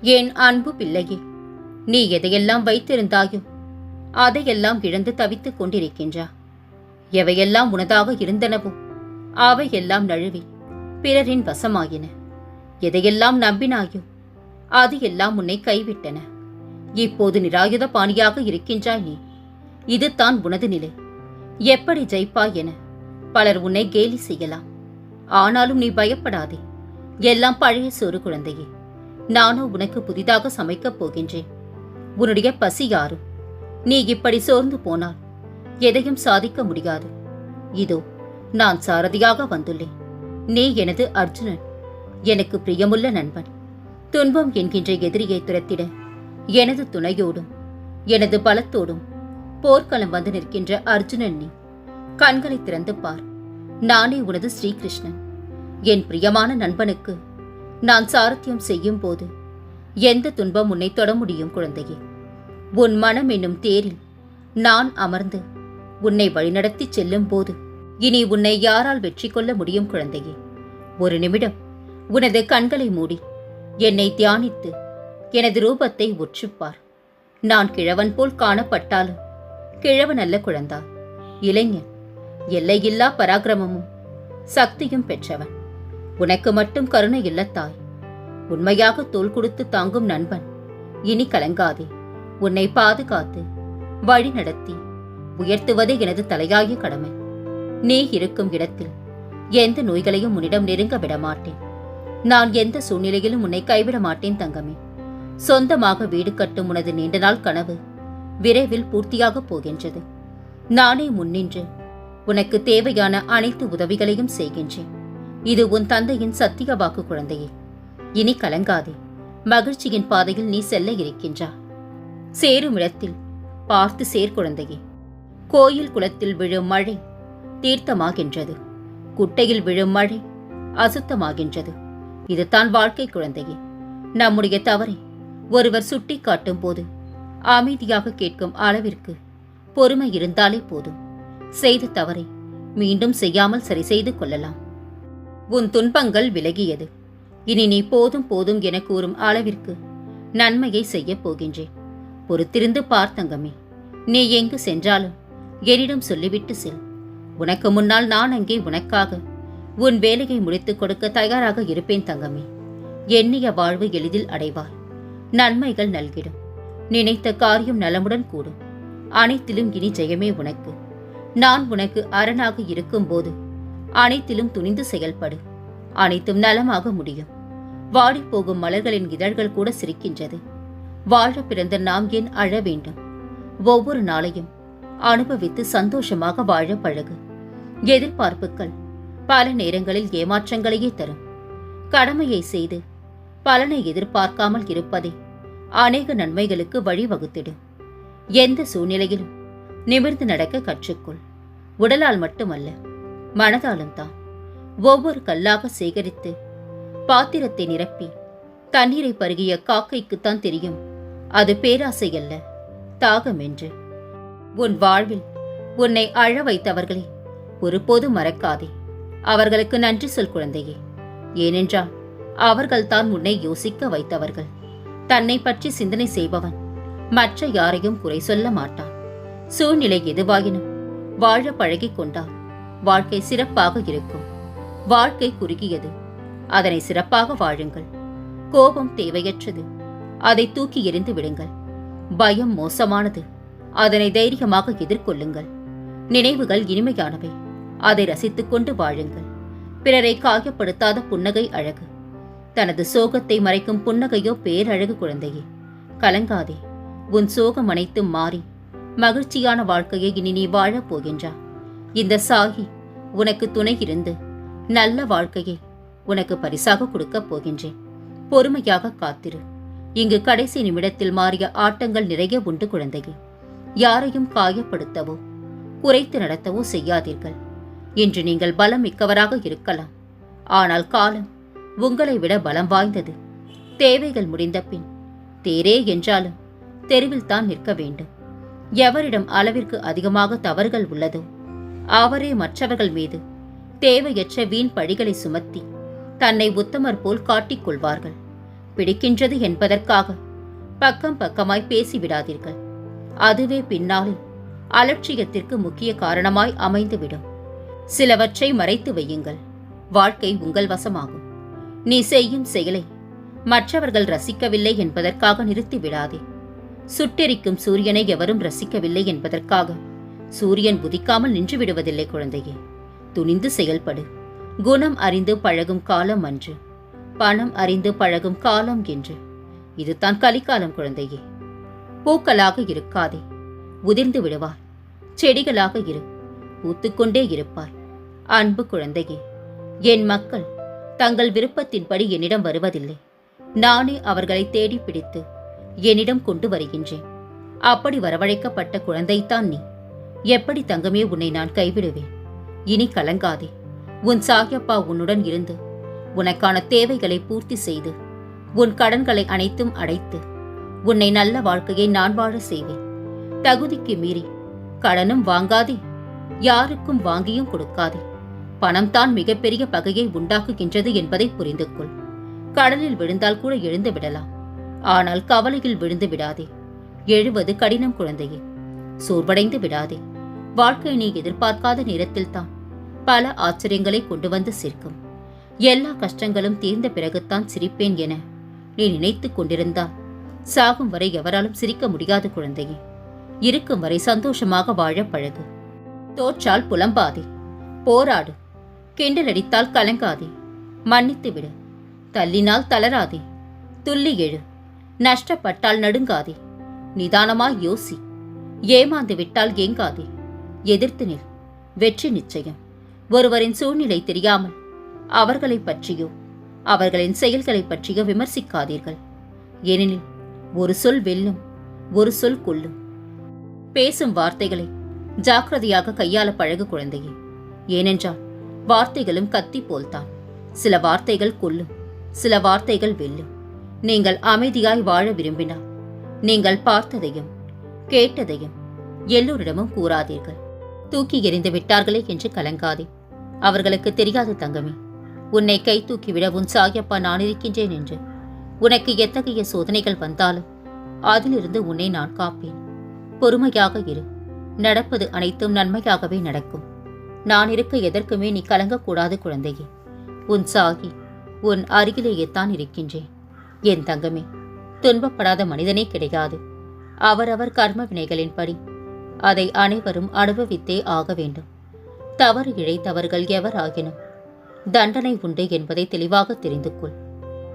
என் அன்பு பிள்ளையே நீ எதையெல்லாம் வைத்திருந்தாயோ அதையெல்லாம் இழந்து தவித்துக் கொண்டிருக்கின்றா. எவையெல்லாம் உனதாக இருந்தனவோ அவையெல்லாம் நழுவி பிறரின் வசமாயின. எதையெல்லாம் நம்பினாயோ அது எல்லாம் உன்னை கைவிட்டன. இப்போது நிராயுத பாணியாக இருக்கின்றாய் நீ. இதுதான் உனது நிலை. எப்படி ஜெயிப்பாய் என பலர் உன்னை கேலி செய்யலாம். ஆனாலும் நீ பயப்படாதே. எல்லாம் பழைய சோறு குழந்தையே. நானோ உனக்கு புதிதாக சமைக்கப் போகின்றேன். உன்னுடைய பசி யாரும் நீ இப்படி சோர்ந்து போனால் எதையும் சாதிக்க முடியாது. இதோ நான் சாரதியாக வந்துள்ளேன். நீ எனது அர்ஜுனன் எனக்கு பிரியமுள்ள நண்பன். துன்பம் என்கின்ற எதிரியை துரத்திட எனது துணையோடும் எனது பலத்தோடும் போர்க்களம் வந்து நிற்கின்ற அர்ஜுனன் நீ. கண்களை திறந்து பார். நானே உனது ஸ்ரீகிருஷ்ணன். என் பிரியமான நண்பனுக்கு நான் சாரத்தியம் செய்யும் போது எந்த துன்பம் உன்னை தொட முடியும் குழந்தையே? உன் மனம் என்னும் தேரில் நான் அமர்ந்து உன்னை வழிநடத்தி செல்லும் போது இனி உன்னை யாரால் வெற்றி கொள்ள முடியும் குழந்தையே? ஒரு நிமிடம் உனது கண்களை மூடி என்னை தியானித்து எனது ரூபத்தை உற்றுப்பார். நான் கிழவன் போல் காணப்பட்டாலும் கிழவன் அல்ல குழந்தா. இளைஞன் எல்லையில்லா பராக்கிரமமும் சக்தியும் பெற்றவன். உனக்கு மட்டும் கருணை இல்ல தாய். உண்மையாக தோல் கொடுத்து தாங்கும் நண்பன் இனி கலங்காதே. உன்னை பாதுகாத்து வழி நடத்தி உயர்த்துவதே எனது தலையாய கடமை. நீ இருக்கும் இடத்தில் எந்த நோய்களையும் உன்னிடம் நெருங்க விட மாட்டேன் நான் எந்த சூழ்நிலையிலும் உன்னை கைவிட மாட்டேன் தங்கமே. சொந்தமாக வீடு கட்டும் உனது நீண்ட நாள் கனவு விரைவில் பூர்த்தியாகப் போகின்றது. நானே முன்னின்று உனக்கு தேவையான அனைத்து உதவிகளையும் செய்கின்றேன். இது உன் தந்தையின் சத்திய வாக்கு குழந்தையே. இனி கலங்காதே. மகிழ்ச்சியின் பாதையில் நீ செல்ல இருக்கின்றா. சேரும் இடத்தில் பார்த்து சேர் குழந்தையே. கோயில் குளத்தில் விழும் மழை தீர்த்தமாகின்றது. குட்டையில் விழும் மழை அசுத்தமாகின்றது. இதுதான் வாழ்க்கை குழந்தையே. நம்முடைய தவறை ஒருவர் சுட்டி காட்டும் போது அமைதியாக கேட்கும் அளவிற்கு பொறுமை இருந்தாலே போதும். செய்த தவறை மீண்டும் செய்யாமல் சரி செய்து கொள்ளலாம். உன் துன்பங்கள் விலகியது. இனி நீ போதும் போதும் என கூறும் அளவிற்கு நன்மையை செய்யப் போகின்றேன். பொறுத்திருந்து பார்த்தங்கமே நீ எங்கு சென்றாலும் என்னிடம் சொல்லிவிட்டு செல். உனக்கு முன்னால் நான் அங்கே உனக்காக உன் வேலையை முடித்துக் கொடுக்க தயாராக இருப்பேன் தங்கமே. எண்ணிய வாழ்வு எளிதில் அடைவாய். நன்மைகள் நல்கிடும். நினைத்த காரியம் நலமுடன் கூடும். அனைத்திலும் இனி ஜெயமே உனக்கு. நான் உனக்கு அரணாக இருக்கும்போது அனைத்திலும் துணிந்து செயல்படு. அனைத்தும் நலமாக முடியும். வாடிப்போகும் மலர்களின் இதழ்கள் கூட சிரிக்கின்றது. வாழ பிறந்த நாம் ஏன் அழ வேண்டும்? ஒவ்வொரு நாளையும் அனுபவித்து சந்தோஷமாக வாழ பழகு. எதிர்பார்ப்புகள் பல நேரங்களில் ஏமாற்றங்களையே தரும். கடமையை செய்து பலனை எதிர்பார்க்காமல் இருப்பதே அநேக நன்மைகளுக்கு வழிவகுத்திடும். எந்த சூழ்நிலையிலும் நிமிர்ந்து நடக்க கற்றுக்கொள். உடலால் மட்டுமல்ல மனதாலும் தான் ஒவ்வொரு கல்லாக சேகரித்து பாத்திரத்தை நிரப்பி தண்ணீரை பருகிய காக்கைக்குத்தான் தெரியும் அது பேராசை அல்ல தாகம் என்று. உன் வாழ்வில் உன்னை அழ வைத்தவர்களை ஒருபோது மறக்காதே. அவர்களுக்கு நன்றி சொல் குழந்தையே. ஏனென்றால் அவர்கள்தான் உன்னை யோசிக்க வைத்தவர்கள். தன்னை பற்றி சிந்தனை செய்பவன் மற்ற யாரையும் குறை சொல்ல மாட்டான். சூழ்நிலை எதுவாயினும் வாழ பழகிக் கொண்டான். வாழ்க்கை சிறப்பாக இருக்கும். வாழ்க்கை குறுகியது. அதனை சிறப்பாக வாழுங்கள். கோபம் தேவையற்றது. அதை தூக்கி எறிந்து விடுங்கள். பயம் மோசமானது. அதனை தைரியமாக எதிர்கொள்ளுங்கள். நினைவுகள் இனிமையானவை. அதை ரசித்துக் கொண்டு வாழுங்கள். பிறரை காயப்படுத்தாத புன்னகை அழகு. தனது சோகத்தை மறைக்கும் புன்னகையோ பேரழகு குழந்தையே. கலங்காதே. உன் சோகம் அனைத்தும் மாறி. மகிழ்ச்சியான வாழ்க்கையை இனி நீ வாழப் போகின்றா. இந்த சாகி உனக்கு துணை இருந்து நல்ல வாழ்க்கையை உனக்கு பரிசாக கொடுக்கப் போகின்றேன். பொறுமையாக காத்திரு. இங்கு கடைசி நிமிடத்தில் மாறிய ஆட்டங்கள் நிறைய உண்டு குழந்தையே. யாரையும் காயப்படுத்தவோ குறைத்து நடத்தவோ செய்யாதீர்கள். இன்று நீங்கள் பலம் மிக்கவராக இருக்கலாம். ஆனால் காலம் உங்களை விட பலம் வாய்ந்தது. தேவைகள் முடிந்த பின் தேரே என்றாலும் தெருவில் தான் நிற்க வேண்டும். எவரிடம் அளவிற்கு அதிகமாக தவறுகள் உள்ளதோ அவரே மற்றவர்கள் மீது தேவையற்ற வீண் பழிகளை சுமத்தி தன்னை உத்தமர் போல் காட்டிக் கொள்வார்கள். பிடிக்கின்றது என்பதற்காக பக்கம் பக்கமாய் பேசிவிடாதீர்கள். அதுவே பின்னாளில் அலட்சியத்திற்கு முக்கிய காரணமாய் அமைந்துவிடும். சிலவற்றை மறைத்து வையுங்கள். வாழ்க்கை உங்கள் வசமாகும். நீ செய்யும் செயலை மற்றவர்கள் ரசிக்கவில்லை என்பதற்காக நிறுத்திவிடாதே. சுட்டெரிக்கும் சூரியனை எவரும் ரசிக்கவில்லை என்பதற்காக சூரியன் உதிக்காமல் நின்று விடுவதில்லை குழந்தையே. துணிந்து செயல்படு. குணம் அறிந்து பழகும் காலம் அன்று. பணம் அறிந்து பழகும் காலம் என்று. இதுதான் கலிக்காலம் குழந்தையே. பூக்களாக இருக்காதே. உதிர்ந்து விடுவாய் செடிகளாக இரு. பூத்துக்கொண்டே இருப்பாய் அன்பு குழந்தையே. என் மக்கள் தங்கள் விருப்பத்தின்படி என்னிடம் வருவதில்லை. நானே அவர்களை தேடி பிடித்து என்னிடம் கொண்டு வருகின்றேன். அப்படி வரவழைக்கப்பட்ட குழந்தைத்தான் நீ. எப்படி தங்கமே உன்னை நான் கைவிடுவேன்? இனி கலங்காதே. உன் சாகியப்பா உன்னுடன் இருந்து உனக்கான தேவைகளை பூர்த்தி செய்து உன் கடன்களை அனைத்தும் அடைத்து உன்னை நல்ல வாழ்க்கையை நான் வாழ செய்வேன். தகுதிக்கு மீறி கடனும் வாங்காதே. யாருக்கும் வாங்கியும் கொடுக்காதே. பணம் தான் மிகப்பெரிய பகையை உண்டாக்குகின்றது என்பதை புரிந்து கொள் கடலில் விழுந்தால் கூட எழுந்து விடலாம். ஆனால் கவலையில் விழுந்து விடாதே. எழுவது கடினம் குழந்தையே. சோர்வடைந்து விடாதே. வாழ்க்கை நீ எதிர்பார்க்காத நேரத்தில் தான் பல ஆச்சரியங்களை கொண்டு வந்து சேர்க்கும். எல்லா கஷ்டங்களும் தீர்ந்த பிறகுத்தான் சிரிப்பேன் என நீ நினைத்துக் கொண்டிருந்தால் சாகும் வரை எவராலும் சிரிக்க முடியாது குழந்தையே. இருக்கும் வரை சந்தோஷமாக வாழ பழகு. தோற்றால் புலம்பாதே. போராடு. கிண்டலடித்தால் கலங்காதே. மன்னித்து விடு. தள்ளினால் தளராதே. துள்ளி எழு. நஷ்டப்பட்டால் நடுங்காதே. நிதானமாய் யோசி. ஏமாந்து விட்டால் ஏங்காதே. எதிர்த்து நில். வெற்றி நிச்சயம். ஒருவரின் சூழ்நிலை தெரியாமல் அவர்களைப் பற்றியோ அவர்களின் செயல்களைப் பற்றியோ விமர்சிக்காதீர்கள். ஏனெனில் ஒரு சொல் வெல்லும் ஒரு சொல் கொல்லும். பேசும் வார்த்தைகளை ஜாக்கிரதையாக கையாள பழகு குழந்தையே. ஏனென்றால் வார்த்தைகளும் கத்தி போல்தான். சில வார்த்தைகள் கொல்லும் சில வார்த்தைகள் வெல்லும். நீங்கள் அமைதியாய் வாழ விரும்பினால் நீங்கள் பார்த்ததையும் கேட்டதையும் எல்லோரிடமும் கூறாதீர்கள். தூக்கி எறிந்து விட்டார்களே என்று கலங்காதே. அவர்களுக்கு தெரியாது தங்கமே உன்னை கை தூக்கிவிட உன் சாயப்பா நான் இருக்கின்றேன் என்று. உனக்கு எத்தகைய சோதனைகள் வந்தாலும் அதிலிருந்து உன்னை நான் காப்பேன். பொறுமையாக இரு. நடப்பது அனைத்தும் நன்மையாகவே நடக்கும். நான் இருக்க எதற்குமே நீ கலங்கக்கூடாது குழந்தையே. உன் சாகி உன் அருகிலேயே தான் இருக்கின்றேன். என் தங்கமே துன்பப்படாத மனிதனே கிடையாது. அவரவர் கர்ம வினைகளின்படி அதை அனைவரும் அனுபவித்தே ஆக வேண்டும். தவறு இழைத்தவர்கள் எவராகினும் தண்டனை உண்டு என்பதை தெளிவாக தெரிந்து கொள்.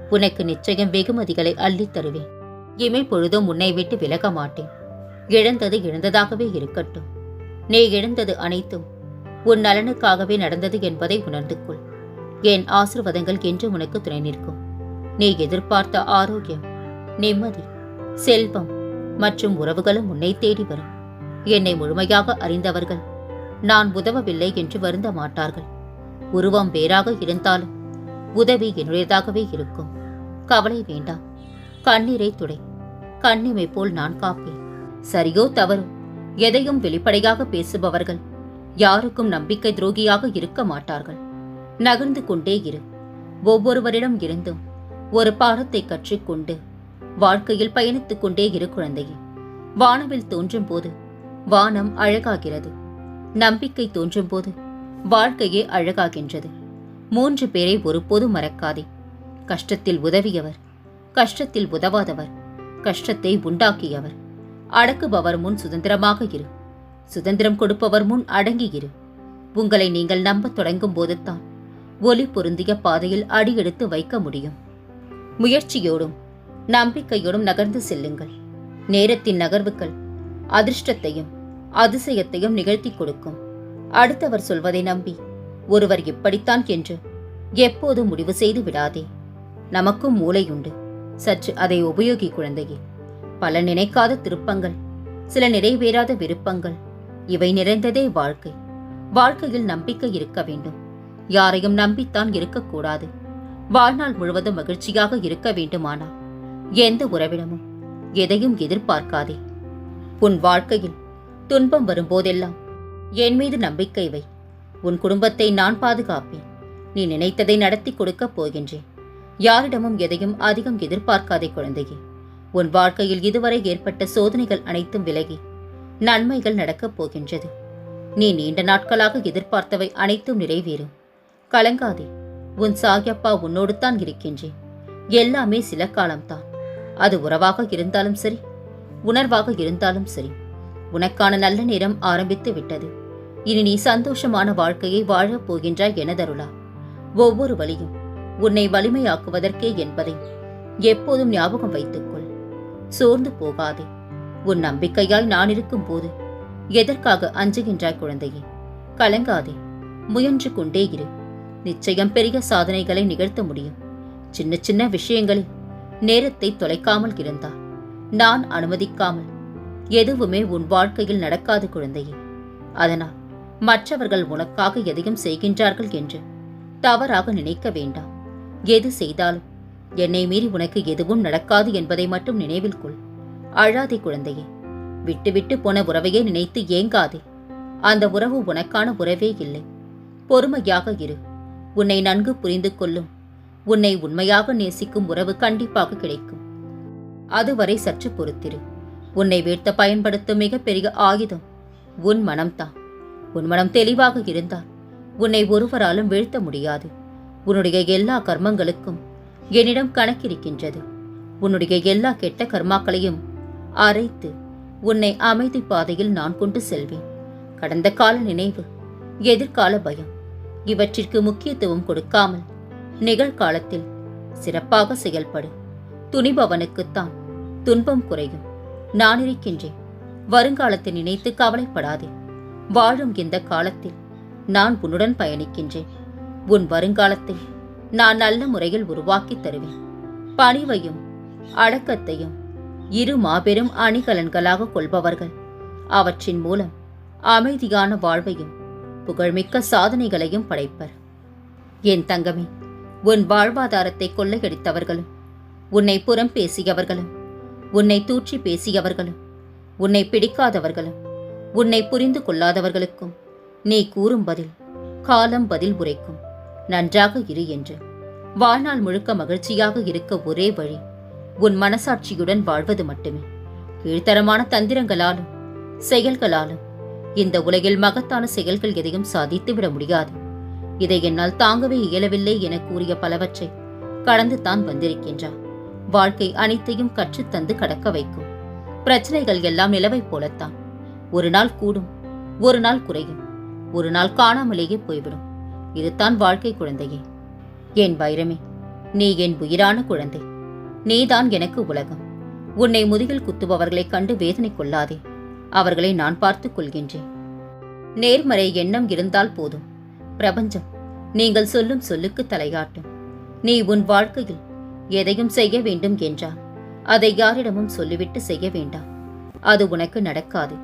உனக்கு நிச்சயம் வெகுமதிகளை அள்ளித் தருவேன். இமை பொழுதும் உன்னை விட்டு விலக மாட்டேன். இழந்தது இழந்ததாகவே இருக்கட்டும். நீ இழந்தது அனைத்தும் உன் நலனுக்காகவே நடந்தது என்பதை உணர்ந்து கொள். என் ஆசிர்வாதங்கள் என்று உனக்கு துணை நிற்கும். நீ எதிர்பார்த்த ஆரோக்கியம் நிம்மதி செல்வம் மற்றும் உறவுகளும் உன்னை தேடி வரும். என்னை முழுமையாக அறிந்தவர்கள். நான் உதவவில்லை என்று வருந்த மாட்டார்கள். உருவம் வேறாக இருந்தாலும் உதவி என்னுடையதாகவே இருக்கும். கவலை வேண்டாம். கண்ணீரை துடை. கண்ணிமை போல் நான் காப்பேன். சரியோ தவறு. எதையும் வெளிப்படையாக பேசுபவர்கள் யாருக்கும் நம்பிக்கை துரோகியாக இருக்க மாட்டார்கள். நகர்ந்து கொண்டே இரு. ஒவ்வொருவரிடம் இருந்தும் ஒரு பாடத்தை கற்றுக்கொண்டு வாழ்க்கையில் பயணித்துக் கொண்டே இரு குழந்தையே. வானவில் தோன்றும் போது வானம் அழகாகிறது. நம்பிக்கை தோன்றும் போது வாழ்க்கையே அழகாகின்றது. மூன்று பேரை ஒருபோதும் மறக்காதே. கஷ்டத்தில் உதவியவர் கஷ்டத்தில் உதவாதவர் கஷ்டத்தை உண்டாக்கியவர். அடக்குபவர் முன் சுதந்திரமாக இரு. சுதந்திரம் கொடுப்பவர் முன் அடங்கி இரு. உங்களை நீங்கள் நம்பத் தொடங்கும் போதுதான் ஒலி பொருந்திய பாதையில் அடியெடுத்து வைக்க முடியும். முயற்சியோடும் நம்பிக்கையோடும் நகர்ந்து செல்லுங்கள். நேரத்தின் நகர்வுகள் அதிர்ஷ்டத்தையும் அதிசயத்தையும் நிகழ்த்தி கொடுக்கும். அடுத்தவர் சொல்வதை நம்பி ஒருவர் இப்படித்தான் என்று எப்போதும் முடிவு செய்து விடாதே. நமக்கும் மூளையுண்டு. சற்று அதை உபயோகி குழந்தையே. பல நினைக்காத திருப்பங்கள் சில நிறைவேறாத விருப்பங்கள் இவை நிறைந்ததே வாழ்க்கை. வாழ்க்கையில் நம்பிக்கை இருக்க வேண்டும். யாரையும் நம்பித்தான் இருக்கக்கூடாது. வாழ்நாள் முழுவதும் மகிழ்ச்சியாக இருக்க வேண்டுமானால் எந்த உறவிடமும் எதையும் எதிர்பார்க்காதே. உன் வாழ்க்கையில் துன்பம் வரும்போதெல்லாம் என் மீது நம்பிக்கை வை. உன் குடும்பத்தை நான் பாதுகாப்பேன். நீ நினைத்ததை நடத்தி கொடுக்கப் போகின்றேன். யாரிடமும் எதையும் அதிகம் எதிர்பார்க்காதே குழந்தையே. உன் வாழ்க்கையில் இதுவரை ஏற்பட்ட சோதனைகள் அனைத்தும் விலகி நன்மைகள் நடக்கப் போகின்றது. நீ நீண்ட நாட்களாக எதிர்பார்த்தவை அனைத்தும் நிறைவேறும். கலங்காதே. உன் சாகியப்பா உன்னோடு தான் இருக்கின்றேன். எல்லாமே சில காலம்தான். அது உறவாக இருந்தாலும் சரி உணர்வாக இருந்தாலும் சரி. உனக்கான நல்ல நேரம் ஆரம்பித்து விட்டது. இனி நீ சந்தோஷமான வாழ்க்கையை வாழப் போகின்றாய் எனதருளா. ஒவ்வொரு வழியும் உன்னை வலிமையாக்குவதற்கே என்பதை எப்போதும் ஞாபகம் வைத்துக்கொள். சோர்ந்து போகாதே. உன் நம்பிக்கையாய் நான் இருக்கும் போது எதற்காக அஞ்சுகின்றாய் குழந்தையே? கலங்காதே. முயன்று கொண்டே இரு. நிச்சயம் பெரிய சாதனைகளை நிகழ்த்த முடியும். சின்ன சின்ன விஷயங்களில் நேரத்தை தொலைக்காமல் இருந்தால் நான் அனுமதிக்காமல் எதுவுமே உன் வாழ்க்கையில் நடக்காது குழந்தையே. அதனால் மற்றவர்கள் உனக்காக எதையும் செய்கின்றார்கள் என்று தவறாக நினைக்க வேண்டாம். எது செய்தாலும் என்னை மீறி உனக்கு எதுவும் நடக்காது என்பதை மட்டும் நினைவில் கொள். அழாதே குழந்தையே விட்டு விட்டு போன உறவையே நினைத்து ஏங்காதே. அந்த உறவு உனக்கான உறவே இல்லை. பொறுமையாக இரு. உன்னை நன்கு புரிந்து கொள்ளும் உன்னை உண்மையாக நேசிக்கும் உறவு கண்டிப்பாக கிடைக்கும். அதுவரை சற்று பொறுத்திரு. உன்னை வீழ்த்த பயன்படுத்தும் மிகப்பெரிய ஆயுதம் உன் மனம்தான். உன் மனம் தெளிவாக இருந்தால் உன்னை ஒருவராலும் வீழ்த்த முடியாது. உன்னுடைய எல்லா கர்மங்களுக்கும் என்னிடம் கணக்கிருக்கின்றது. உன்னுடைய எல்லா கெட்ட கர்மாக்களையும் அரைத்து உன்னை அமைதி பாதையில் நான் கொண்டு செல்வேன். கடந்த கால நினைவு எதிர்கால பயம் இவற்றிற்கு முக்கியத்துவம் கொடுக்காமல் நிகழ்காலத்தில் சிறப்பாக செயல்படு. துணிபவனுக்குத்தான் துன்பம் குறையும். நான் இருக்கின்றேன். வருங்காலத்தை நினைத்து கவலைப்படாதே. வாழும் இந்த காலத்தில் நான் உன்னுடன் பயணிக்கின்றேன். உன் வருங்காலத்தை நான் நல்ல முறையில் உருவாக்கித் தருவேன். பணிவையும் அடக்கத்தையும் இரு மாபெரும் அணிகலன்களாக கொள்பவர்கள். அவற்றின் மூலம் அமைதியான வாழ்வையும் புகழ்மிக்க சாதனைகளையும் படைப்பர். என் தங்கமே உன் வாழ்வாதாரத்தை கொள்ளையடித்தவர்களும் உன்னை புறம் பேசியவர்களும் உன்னை தூற்றி பேசியவர்களும் உன்னை பிடிக்காதவர்களும் உன்னை புரிந்து கொள்ளாதவர்களுக்கும் நீ கூறும் பதில் காலம் பதில் உரைக்கும். நன்றாக இரு என்று. வாழ்நாள் முழுக்க மகிழ்ச்சியாக இருக்க ஒரே வழி உன் மனசாட்சியுடன் வாழ்வது மட்டுமே. கீழ்த்தரமான தந்திரங்களாலும் செயல்களாலும் இந்த உலகில் மகத்தான செயல்கள் எதையும் சாதித்து விட முடியாது. இதை என்னால் தாங்கவே இயலவில்லை என கூறிய பலவற்றை கடந்து தான் வந்திருக்கின்றார். வாழ்க்கை அனைத்தையும் கற்றுத்தந்து கடக்க வைக்கும். பிரச்சனைகள் எல்லாம் நிலவை போலத்தான். ஒரு நாள் கூடும் ஒரு நாள் குறையும். ஒரு நாள் காணாமலேயே போய்விடும். இதுதான் வாழ்க்கை குழந்தையே. என் வைரமே நீ என் உயிரான குழந்தை. நீதான் எனக்கு உலகம். உன்னை முதுகில் குத்துபவர்களைக் கண்டு வேதனை கொள்ளாதே. அவர்களை நான் பார்த்துக் கொள்கின்றேன். நேர்மறை எண்ணம் இருந்தால் போதும். பிரபஞ்சம் நீங்கள் சொல்லும் சொல்லுக்கு தலையாட்டும் நீ உன் வாழ்க்கையில் எதையும் செய்ய வேண்டும் என்றால் அதை யாரிடமும் சொல்லிவிட்டு செய்ய வேண்டாம். அது உனக்கு நடக்காது.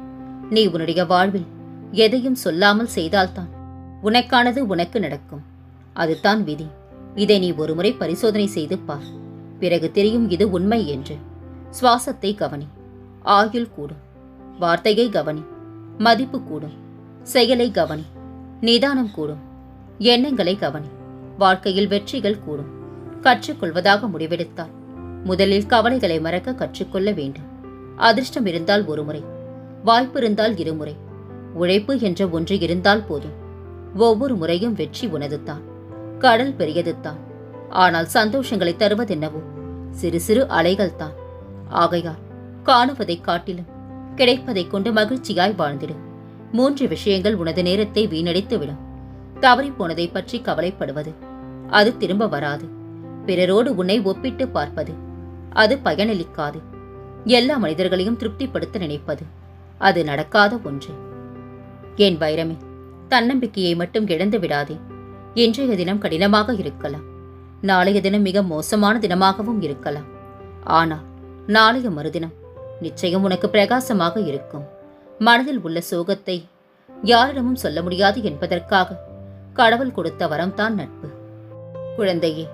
நீ உன்னுடைய வாழ்வில் எதையும் சொல்லாமல் செய்தால்தான் உனக்கானது உனக்கு நடக்கும். அதுதான் விதி. இதை நீ ஒருமுறை பரிசோதனை செய்து பார். பிறகு தெரியும் இது உண்மை என்று. சுவாசத்தை கவனி. ஆயுள் கூடும். வார்த்தையை கவனி. மதிப்பு கூடும். செயலை கவனி. நிதானம் கூடும். எண்ணங்களை கவனி. வாழ்க்கையில் வெற்றிகள் கூடும். கற்றுக்கொள்வதாக முடிவெடுத்தார். முதலில் கவலைகளை மறக்க கற்றுக்கொள்ள வேண்டும். அதிர்ஷ்டம் இருந்தால் ஒரு முறை வாய்ப்பு இருந்தால் இருமுறை உழைப்பு என்ற ஒன்று இருந்தால் போதும். ஒவ்வொரு முறையும் வெற்றி உனதுதான் கடல் பெரியதுதான். ஆனால் சந்தோஷங்களை தருவதென்னவோ? சிறு சிறு அலைகள் தான் ஆகையால் காணுவதைக் காட்டிலும் கிடைப்பதை கொண்டு மகிழ்ச்சியாய் வாழ்ந்திடு. மூன்று விஷயங்கள் உனது நேரத்தை வீணடித்துவிடும். தவறி போனதை பற்றி கவலைப்படுவது அது திரும்ப வராது. பிறரோடு உன்னை ஒப்பிட்டு பார்ப்பது. அது பயனளிக்காது. எல்லா மனிதர்களையும் திருப்திப்படுத்த நினைப்பது. அது நடக்காத ஒன்று. என் வைரமே தன்னம்பிக்கையை மட்டும் இழந்து விடாதே. இன்றைய தினம் கடினமாக இருக்கலாம். நாளைய தினம் மிக மோசமான தினமாகவும் இருக்கலாம். ஆனால் நாளைய மறுதினம் நிச்சயம் உனக்கு பிரகாசமாக இருக்கும். மனதில் உள்ள சோகத்தை யாரிடமும் சொல்ல முடியாது என்பதற்காக கடவுள் கொடுத்த வரம்தான் நட்பு. குழந்தையே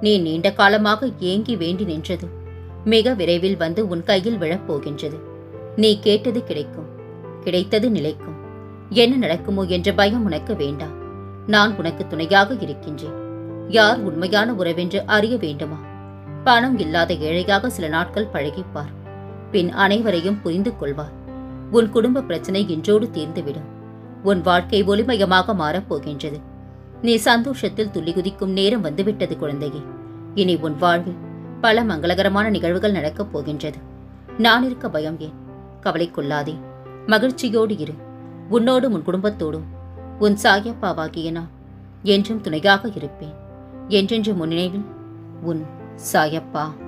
நீ நீண்ட காலமாக ஏங்கி வேண்டி நின்றது. மிக விரைவில் வந்து உன் கையில் விழப்போகின்றது. நீ கேட்டது கிடைக்கும். கிடைத்தது நிலைக்கும். என்ன நடக்குமோ என்ற பயம் உனக்கு வேண்டாம் நான் உனக்கு துணையாக இருக்கின்றேன். யார் உண்மையான உறவென்று அறிய வேண்டுமா? பணம் இல்லாத ஏழையாக சில நாட்கள் பழகிப்பார். பின் அனைவரையும் புரிந்து கொள்வார். உன் குடும்ப பிரச்சனை இன்றோடு தீர்ந்துவிடும். உன் வாழ்க்கை ஒளிமயமாக மாறப்போகின்றது. நீ சந்தோஷத்தில் துள்ளி குதிக்கும் நேரம் வந்துவிட்டது குழந்தையே. இனி உன் வாழ்வில் பல மங்களகரமான நிகழ்வுகள் நடக்கப் போகின்றது. நான் இருக்க பயம் ஏன்? கவலை கொள்ளாதே. மகிழ்ச்சியோடு இரு. உன்னோடும் உன் குடும்பத்தோடும். உன் சாயப்பாவாகிய நான் என்றும் துணையாக இருப்பேன். என்றென்று முன்னினைவில் உன் சாயப்பா.